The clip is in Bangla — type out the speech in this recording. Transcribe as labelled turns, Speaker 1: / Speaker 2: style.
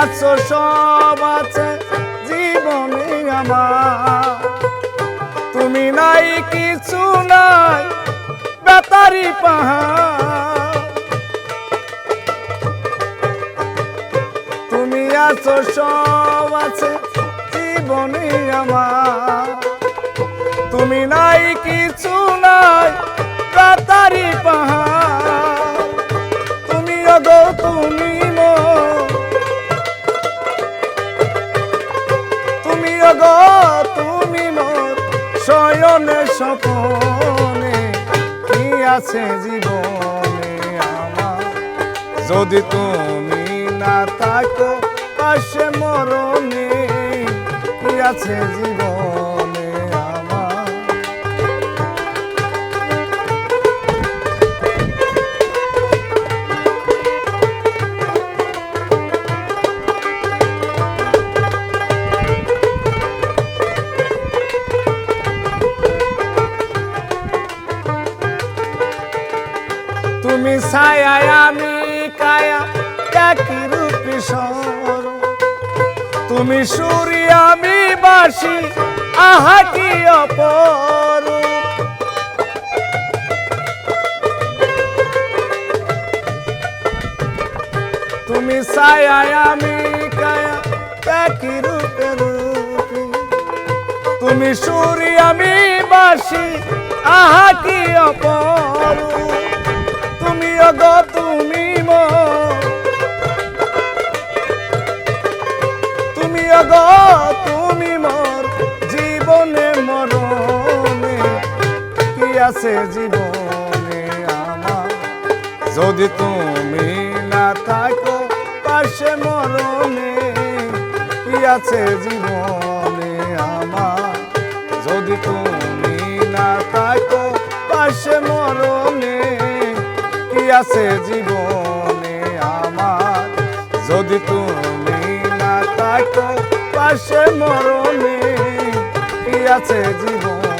Speaker 1: আছো, সব আছে জীবনে আমার। তুমি নাই, কিছু নাই, বেতারি পাহাড়। তুমি আছো, সব আছে জীবনে আমার। তুমি নাই, কিছু নাই, বেতারি পাহাড়। তুমি অগো, তুমি অগো তুমি মোর শয়নে সপনে কি আছে জীবনে আমার? যদি তুমি না থাকো পাশে মরণে, কি আছে জীবনে? তুমি ছায়ায় আমি কায়া, একই রূপে সর তুমি সুরি, আমি বাসি আহা কি অপর। তুমি ছায়ায় আমি কায়া, একই রূপে রূপী। তুমি সুরি, আমি বাসি আহা কি অপর। অগ তুমি মোর জীবনে মরণে। কি আছে জীবনে আমার? যদি তুমি না থাকো, পাশে মরণে। কি আছে জীবনে আমার? যদি তুমি না থাকো, পাশে মরণে। কি আছে জীবনে আমার? যদি তুমি পাশে মরণে কি আছে জীবনে।